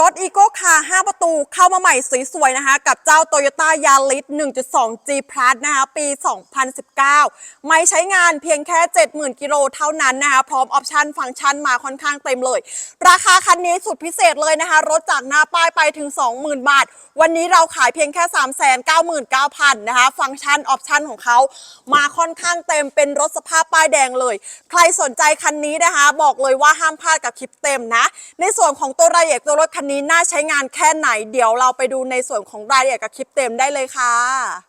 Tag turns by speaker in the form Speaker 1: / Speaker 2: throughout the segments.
Speaker 1: รถอีโก้คาร์5ประตูเข้ามาใหม่สวยๆนะคะ กับเจ้า Toyota Yaris 1.2 G Plus นะคะปี 2019 ไม่ใช้งานเพียงแค่ 70,000 กิโลเท่านั้นนะคะ พร้อมออปชันฟังก์ชันมาค่อนข้างเต็มเลย ราคาคันนี้สุดพิเศษเลยนะคะ รถจากหน้าป้ายไปถึง 20,000 บาท วันนี้เราขายเพียงแค่ 399,000 นะคะ ฟังก์ชันออปชันของเขามาค่อนข้างเต็มเป็นรถสภาพป้ายแดงเลย ใครสนใจคันนี้นะคะ บอกเลยว่าห้ามพลาดกับคลิปเต็มนะ ในส่วนของตัวรายละเอียดตัวรถคันนี้น่าใช้งานแค่ไหน เดี๋ยวเราไปดูในส่วนของรายละเอียดกับคลิปเต็มได้เลยค่ะ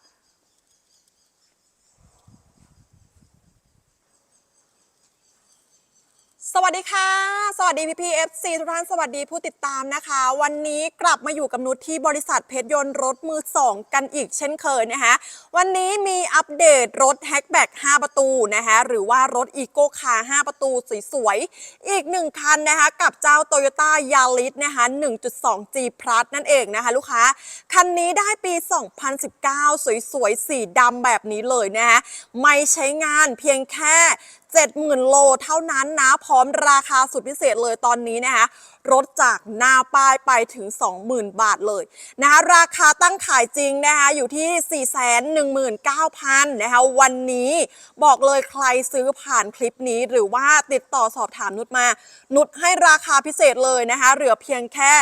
Speaker 1: สวัสดีค่ะ สวัสดีพี่พีเอฟซีทุกท่านสวัสดีผู้ติดตามนะคะ วันนี้กลับมาอยู่กับนุชที่บริษัทเพชรยนต์รถมือสองกันอีกเช่นเคยนะคะวันนี้มีอัปเดตรถแฮชแบ็ก5ประตูนะคะหรือว่ารถอีโก้คาร์5ประตูสวยๆอีกหนึ่งคันนะคะกับเจ้า Toyota Yaris นะคะ 1.2G Plus นั่นเองนะคะลูกค้า คันนี้ได้ปี 2019 สวยๆสีดำแบบนี้เลยนะคะไม่ใช้งานเพียงแค่70,000 โลเท่านั้นนะพร้อมราคาสุดพิเศษเลยตอนนี้นะคะรถจากหน้าป้ายไปถึง 20,000 บาทเลยนะคะราคาตั้งขายจริงนะคะอยู่ที่ 419,000นะคะวันนี้บอกเลยใครซื้อผ่านคลิปนี้หรือว่าติดต่อสอบถามนุชมา นุชให้ราคาพิเศษเลยนะคะเหลือเพียงแค่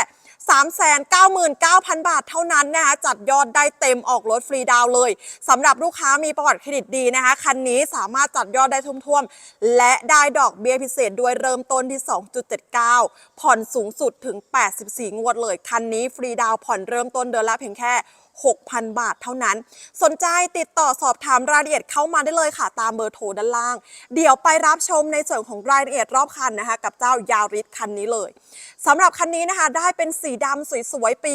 Speaker 1: 399,000 บาทเท่านั้นนะคะจัดยอดได้เต็มออกรถฟรีดาวเลยสำหรับลูกค้ามีประวัติเครดิตดีนะคะคันนี้สามารถจัดยอดได้ท่วมๆ และได้ดอกเบี้ยพิเศษด้วยเริ่มต้นที่ 2.79 ผ่อนสูงสุดถึง 84 งวดเลย คันนี้ฟรีดาวผ่อนเริ่มต้นเดือนละเพียงแค่ 6,000 บาทเท่านั้น สนใจติดต่อสอบถามรายละเอียดเข้ามาได้เลยค่ะ ตามเบอร์โทรด้านล่าง เดี๋ยวไปรับชมในส่วนของรายละเอียดรอบคันนะคะ กับเจ้ายาริสคันนี้เลยสำหรับคันนี้นะคะ ได้เป็นสีดำสวยๆปี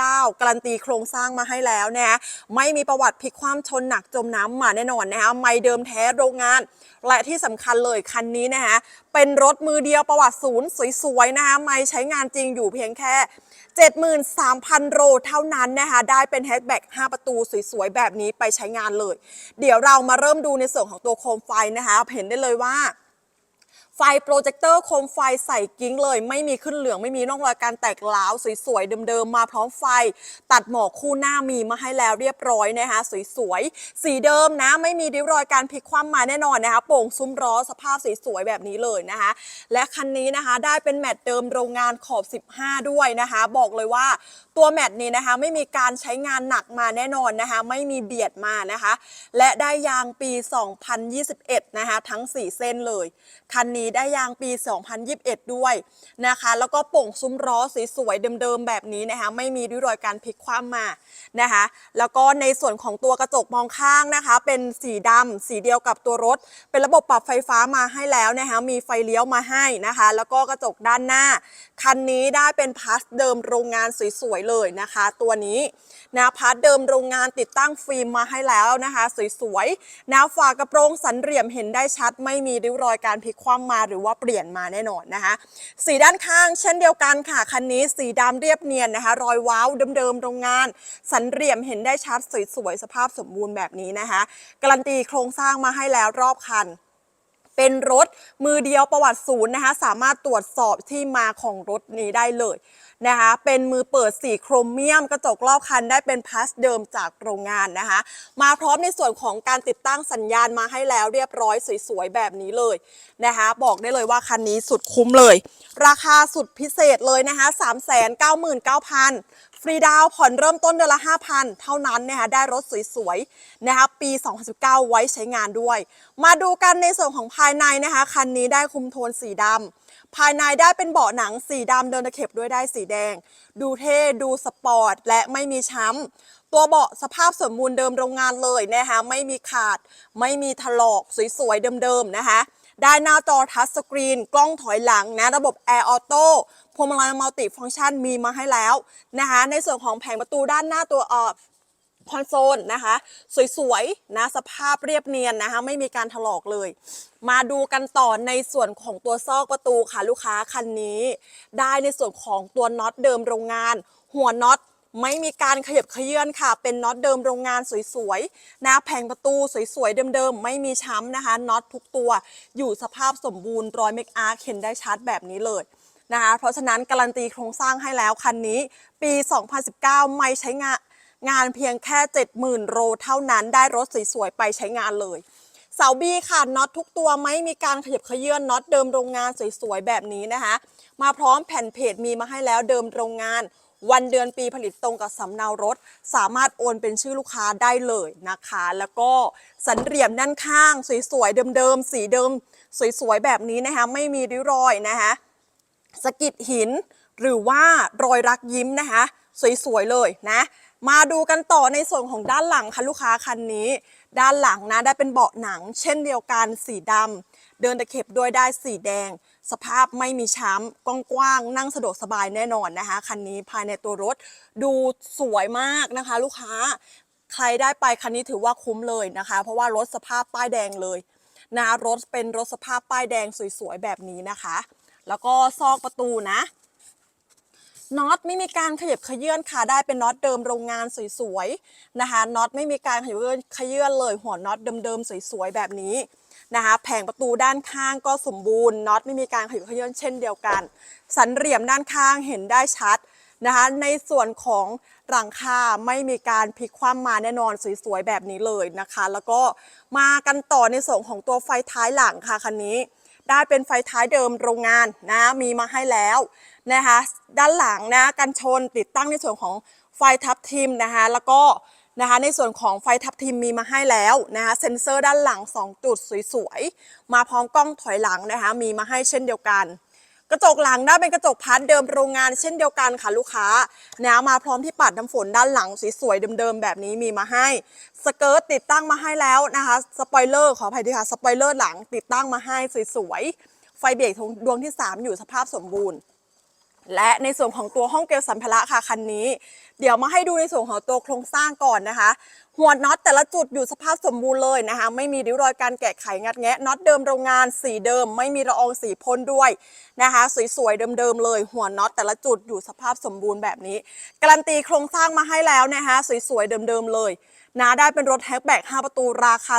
Speaker 1: 2019 การันตีโครงสร้างมาให้แล้วนะคะไม่มีประวัติพลิกคว่ำชนหนักจมน้ำมาแน่นอนนะคะไม่เดิมแท้โรงงาน และที่สำคัญเลยคันนี้นะคะเป็นรถมือเดียวประวัติศูนย์สวยๆนะคะไม่ใช้งานจริงอยู่เพียงแค่ 73,000 โรเท่านั้นนะคะได้เป็นแฮชแบ็ก5ประตูสวยๆ แบบนี้ไปใช้งานเลย เดี๋ยวเรามาเริ่มดูในส่วนของตัวโคมไฟนะคะเห็นได้เลยว่า ไฟโปรเจคเตอร์โคมไฟใส่กิ้งเลย ไม่มีขึ้นเหลืองไม่มีร่องรอยการแตกร้าวสวยๆเดิมๆมาพร้อมไฟ ตัดหมอกคู่หน้ามีมาให้แล้วเรียบร้อยนะคะสวยๆสีเดิมนะ ไม่มีริ้วรอยการพลิกคว่ำมาแน่นอนนะคะโป่งซุ้มล้อสภาพสวยๆแบบนี้เลยนะคะ และคันนี้นะคะได้เป็นแมตต์เดิมโรงงานขอบ 15 ด้วยนะคะ บอกเลยว่าตัวแมตต์นี้นะคะไม่มีการใช้งานหนักมาแน่นอนนะคะไม่มีเบียดมานะคะ และได้ยางปี 2021 นะคะทั้ง 4 เส้นเลยคันนี้ได้ยางปี 2021 ด้วยนะคะ แล้วก็โป่งซุ้มล้อสวยๆเดิมๆแบบนี้นะคะ ไม่มีริ้วรอยการพลิกคว่ำมานะคะ แล้วก็ในส่วนของตัวกระจกมองข้างนะคะ เป็นสีดำสีเดียวกับตัวรถ เป็นระบบปรับไฟฟ้ามาให้แล้วนะคะมีไฟเลี้ยวมาให้นะคะ แล้วก็กระจกด้านหน้า คันนี้ได้เป็นพาสเดิมโรงงานสวยๆเลยนะคะ ตัวนี้นะพาสเดิมโรงงานติดตั้งฟิล์มมาให้แล้วนะคะ สวยๆนะฝากระโปรงสันเหลี่ยมเห็นได้ชัด ไม่มีริ้วรอยการพลิกคว่ำมาหรือว่าเปลี่ยนมาแน่นอนนะคะ สีด้านข้างเช่นเดียวกันค่ะคันนี้สีดำเรียบเนียนนะคะ รอยว้าวเดิมๆโรงงาน สันเหลี่ยมเห็นได้ชัดสวยๆสภาพสมบูรณ์แบบนี้นะคะ การันตีโครงสร้างมาให้แล้วรอบคันเป็นรถมือเดียวประวัติศูนย์นะคะ สามารถตรวจสอบที่มาของรถนี้ได้เลย นะคะ เป็นมือเปิดสีโครเมียมกระจกรอบคันได้เป็นพลาสเดิมจากโรงงานนะคะ มาพร้อมในส่วนของการติดตั้งสัญญาณมาให้แล้วเรียบร้อยสวยๆแบบนี้เลยนะคะ บอกได้เลยว่าคันนี้สุดคุ้มเลย ราคาสุดพิเศษเลยนะคะ 399,000 ฟรีดาวผ่อนเริ่มต้นเดือนละ 5,000 เท่านั้นนะคะได้รถสวยๆนะคะปี 2019 ไว้ใช้งานด้วย มาดูกันในส่วนของภายในนะคะ คันนี้ได้คุมโทนสีดำภายในได้เป็นเบาะหนังสีดำเดินตะเข็บด้วยได้สีแดง ดูเท่ดูสปอร์ต และไม่มีช้ำตัวเบาะสภาพสมบูรณ์เดิมโรงงานเลยนะคะไม่มีขาด ไม่มีถลอกสวยๆเดิมๆนะคะได้หน้าจอทัชสกรีน กล้องถอยหลังนะ ระบบ Air Auto พวงมาลัยมัลติฟังก์ชันมีมาให้แล้วนะคะในส่วนของแผงประตูด้านหน้าตัวเออคอนโซลนะคะ สวยๆนะสภาพเรียบเนียนนะคะ ไม่มีการถลอกเลย มาดูกันต่อในส่วนของตัวซอกประตูค่ะลูกค้าคันนี้ ได้ในส่วนของตัวน็อตเดิมโรงงาน หัวน็อตไม่มีการขยับเขยื่อนค่ะ เป็นน็อตเดิมโรงงานสวยๆนะแผงประตูสวยๆเดิมๆ ไม่มีช้ำนะคะน็อตทุกตัวอยู่สภาพสมบูรณ์รอยเมคอาร์เห็นได้ชัดแบบนี้เลย นะคะ เพราะฉะนั้นการันตีโครงสร้างให้แล้วคันนี้ปี 2019 ไม่ใช้งานงานเพียงแค่ 70,000 โลเท่านั้นได้รถสวยๆไปใช้งานเลยเสาบีค่ะน็อตทุกตัวไม่มีการขยับขยื่นน็อตเดิมโรงงานสวยๆแบบนี้นะคะ มาพร้อมแผ่นเพจมีมาให้แล้วเดิมโรงงาน วันเดือนปีผลิตตรงกับสำเนารถ สามารถโอนเป็นชื่อลูกค้าได้เลยนะคะ แล้วก็สันเหลี่ยมด้านข้าง สวยๆเดิมๆสีเดิม สวยๆแบบนี้นะคะ ไม่มีริ้วรอยนะคะ สกิดหิน หรือว่ารอยรักยิ้มนะคะ สวยๆเลยนะ มาดูกันต่อในส่วนของด้านหลังค่ะลูกค้าคันนี้ ด้านหลังนะได้เป็นเบาะหนัง เช่นเดียวกันสีดำเดินตะเข็บด้วยได้สีแดง สภาพไม่มีช้ำกว้างๆนั่งสะดวกสบายแน่นอนนะคะคันนี้ภายในตัวรถดูสวยมากนะคะ ลูกค้าใครได้ไปคันนี้ถือว่าคุ้มเลยนะคะ เพราะว่ารถสภาพป้ายแดงเลยนะรถเป็นรถสภาพป้ายแดงสวยๆแบบนี้นะคะ แล้วก็ซอกประตูนะน็อตไม่มีการขยับขยื่นค่ะได้เป็นน็อตเดิมโรงงานสวยๆนะคะน็อตไม่มีการขยับขยื่นเลยหัวน็อตเดิมๆสวยๆแบบนี้นะคะแผงประตูด้านข้างก็สมบูรณ์น็อตไม่มีการขยับขยื่นเช่นเดียวกัน สันเหลี่ยมด้านข้างเห็นได้ชัดนะคะในส่วนของหลังคาไม่มีการพลิกคว่ำมาแน่นอนสวยๆแบบนี้เลยนะคะ แล้วก็มากันต่อในส่วนของตัวไฟท้ายหลังค่ะคันนี้ ได้เป็นไฟท้ายเดิมโรงงานนะมีมาให้แล้วนะคะด้านหลังนะกันชนติดตั้งในส่วนของไฟทับทิมนะคะแล้วก็นะคะในส่วนของไฟทับทิมมีมาให้แล้วนะคะเซ็นเซอร์ด้านหลัง 2 จุดสวยๆ มาพร้อมกล้องถอยหลังนะคะมีมาให้เช่นเดียวกัน กระจกหลังได้เป็นกระจกพัดเดิมโรงงานเช่นเดียวกันค่ะลูกค้านะมาพร้อมที่ปัดน้ำฝนด้านหลังสวยๆเดิมๆแบบนี้มีมาให้สเกิร์ตติดตั้งมาให้แล้วนะคะสปอยเลอร์ขออภัยด้วยค่ะสปอยเลอร์หลังติดตั้งมาให้สวยๆไฟเบรกดวงที่ 3 อยู่สภาพสมบูรณ์ และในส่วนของตัวห้องเกลสัมภาระค่ะคันนี้ เดี๋ยวมาให้ดูในส่วนของตัวโครงสร้างก่อนนะคะ หัวน็อตแต่ละจุดอยู่สภาพสมบูรณ์เลยนะคะ ไม่มีริ้วรอยการแกะไขงัดแงะน็อตเดิมโรงงานสีเดิม ไม่มีละอองสีพ่นด้วยนะคะ สวยๆเดิมๆเลย หัวน็อตแต่ละจุดอยู่สภาพสมบูรณ์แบบนี้ การันตีโครงสร้างมาให้แล้วนะคะ สวยๆเดิมๆเลย นะได้เป็นรถแฮชแบ็ก5ประตูราคา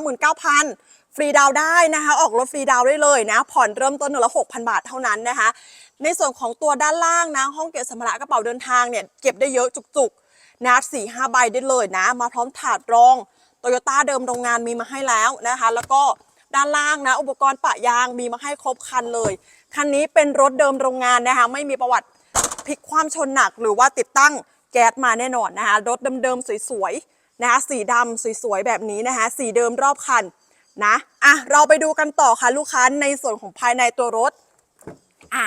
Speaker 1: 399,000 ฟรีดาวได้นะคะ ออกรถฟรีดาวได้เลยนะ ผ่อนเริ่มต้นเดือนละ6,000 บาทเท่านั้นนะคะ ในส่วนของตัวด้านล่างนะ ห้องเก็บสัมภาระกระเป๋าเดินทางเนี่ย เก็บได้เยอะจุกๆนะสี่ห้าใบได้เลยนะ มาพร้อมถาดรองโตโยต้าเดิมโรงงานมีมาให้แล้วนะคะ แล้วก็ด้านล่างนะ อุปกรณ์ปะยางมีมาให้ครบคันเลย คันนี้เป็นรถเดิมโรงงานนะคะ ไม่มีประวัติพลิกความชนหนักหรือว่าติดตั้งแก๊สมาแน่นอนนะคะ รถเดิมๆสวยๆ นะคะสีดำสวยๆแบบนี้นะคะสีเดิมรอบคันนะอะเราไปดูกันต่อค่ะลูกค้าในส่วนของภายในตัวรถอะ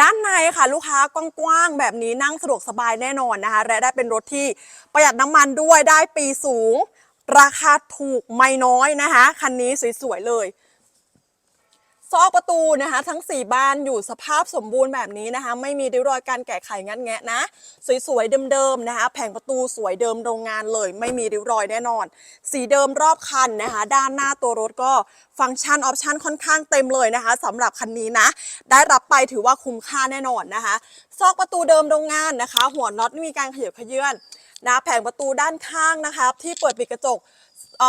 Speaker 1: ด้านในค่ะลูกค้ากว้างๆแบบนี้นั่งสะดวกสบายแน่นอนนะคะและได้เป็นรถที่ประหยัดน้ำมันด้วยได้ปีสูง ราคาถูกไม่น้อยนะคะคันนี้สวยๆเลย ซอกประตูนะคะ ทั้ง 4 บานอยู่สภาพสมบูรณ์แบบนี้นะคะ ไม่มีริ้วรอยการแกะไขงัดแงะนะ สวยๆเดิมๆนะคะ แผงประตูสวยเดิมโรงงานเลย ไม่มีริ้วรอยแน่นอน สีเดิมรอบคันนะคะ ด้านหน้าตัวรถก็ฟังก์ชันออปชันค่อนข้างเต็มเลยนะคะสำหรับคันนี้นะ ได้รับไปถือว่าคุ้มค่าแน่นอนนะคะ ซอกประตูเดิมโรงงานนะคะ หัวน็อตม่มีการขยับขยื่นนะแผงประตูด้านข้างนะคะ ที่เปิดปิดกระจกเ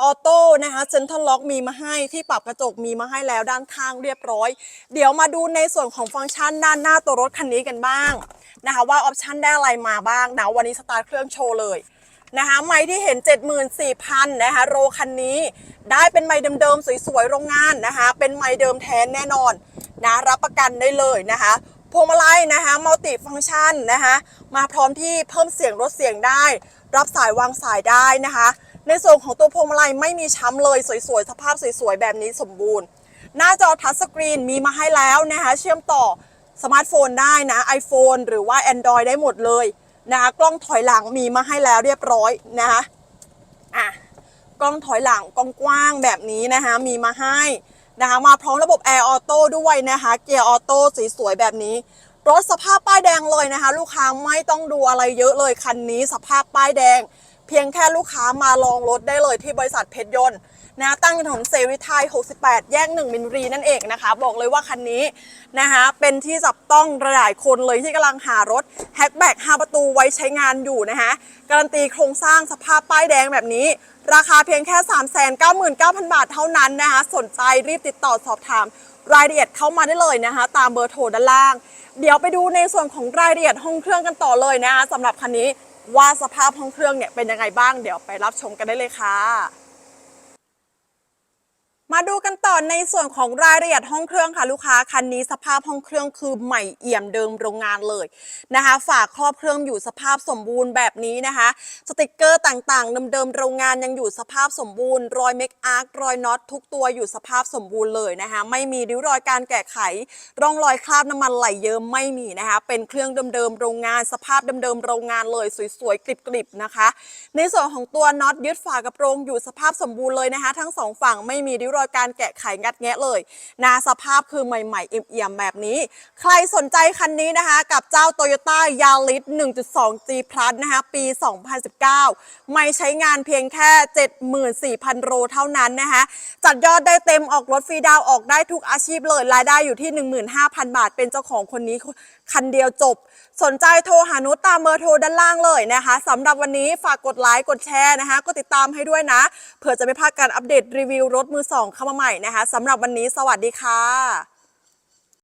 Speaker 1: ออออโต้นะคะเซ็นทรัลล็อกมีมาให้ที่ปรับกระจกมีมาให้แล้วด้านข้างเรียบร้อย เดี๋ยวมาดูในส่วนของฟังก์ชันด้านหน้าตัวรถคันนี้กันบ้างนะคะว่าออปชันได้อะไรมาบ้างนะวันนี้สตาร์ทเครื่องโชว์เลยนะคะไม้ที่เห็น 74,000นะคะโรคันนี้ได้เป็นไม้เดิมๆสวยๆโรงงานนะคะเป็นไม้เดิมแท้แน่นอนนะรับประกันได้เลยนะคะพวงมาลัยนะคะมัลติฟังก์ชันนะคะมาพร้อมที่เพิ่มเสียงลดเสียงได้ รับสายวางสายได้นะคะ ในส่วนของตัวพวงมาลัยไม่มีช้ำเลยสวยๆ สภาพสวยๆ แบบนี้สมบูรณ์ หน้าจอทัชสกรีนมีมาให้แล้วนะคะเชื่อมต่อสมาร์ทโฟนได้นะ iPhone หรือว่า Android ได้หมดเลยนะคะกล้องถอยหลังมีมาให้แล้วเรียบร้อยนะคะอะกล้องถอยหลังกว้างๆแบบนี้นะคะมีมาให้นะคะมาพร้อมระบบ Air Auto ด้วยนะคะเกียร์ออโต้สวยๆแบบนี้ รถสภาพป้ายแดงเลยนะคะ ลูกค้าไม่ต้องดูอะไรเยอะเลยคันนี้สภาพป้ายแดง เพียงแค่ลูกค้ามาลองรถได้เลยที่บริษัทเพชรยนต์นะตั้งอยู่ถนนเสรีไทย68 แยก 1 มินรีนั่นเองนะคะ บอกเลยว่าคันนี้นะคะเป็นที่จับต้องหลายคนเลยที่กำลังหารถแฮชแบ็ก5ประตูไว้ใช้งานอยู่นะคะการันตีโครงสร้างสภาพป้ายแดงแบบนี้ ราคาเพียงแค่ 399,000 บาทเท่านั้นนะคะสนใจรีบติดต่อสอบถามรายละเอียดเข้ามาได้เลยนะคะ ตามเบอร์โทรด้านล่าง เดี๋ยวไปดูในส่วนของรายละเอียดห้องเครื่องกันต่อเลยนะคะสำหรับคันนี้ ว่าสภาพห้องเครื่องเนี่ยเป็นยังไงบ้างเดี๋ยวไปรับชมกันได้เลยค่ะ มาดูกัน่อในส่วนของรายละเอียดห้องเครื่องค่ะลูกค้าคันนี้สภาพห้องเครื่องคือใหม่เอี่ยมเดิมโรงงานเลยนะคะ ฝาครอบเครื่องอยู่สภาพสมบูรณ์แบบนี้นะคะ สติกเกอร์ต่างๆเดิมๆโรงงานยังอยู่สภาพสมบูรณ์รอยเมคอาร์รอยน็อตทุกตัวอยู่สภาพสมบูรณ์เลยนะคะ ไม่มีริ้วรอยการแก้ไข ร่องรอยคราบน้ำมันไหลเยิ้มไม่มีนะคะ เป็นเครื่องเดิมๆโรงงาน สภาพเดิมๆโรงงานเลยสวยๆกริบๆนะคะ ในส่วนของตัวน็อตยึดฝากระโปรงอยู่สภาพสมบูรณ์เลยนะคะ ทั้งสองฝั่งไม่มีริ้วรอยการแกะไขงัดแงะเลยนะสภาพคือใหม่ๆเอี่ยมๆแบบนี้ ใครสนใจคันนี้นะคะ กับเจ้า Toyota Yaris 1.2 G Plus นะคะปี 2019 ไม่ใช้งานเพียงแค่ 74,000โลเท่านั้นนะคะจัดยอดได้เต็มออกรถฟรีดาวออกได้ทุกอาชีพเลยรายได้อยู่ที่ 15,000 บาท เป็นเจ้าของคนนี้คันเดียวจบ สนใจโทรหานุตามเบอร์โทรด้านล่างเลยนะคะสำหรับวันนี้ฝากกดไลค์กดแชร์นะคะกดติดตามให้ด้วยนะ เผื่อจะไม่พลาดการอัปเดตรีวิวรถมือสองเข้ามาใหม่นะคะนะคะสำหรับวันนี้สวัสดีค่ะ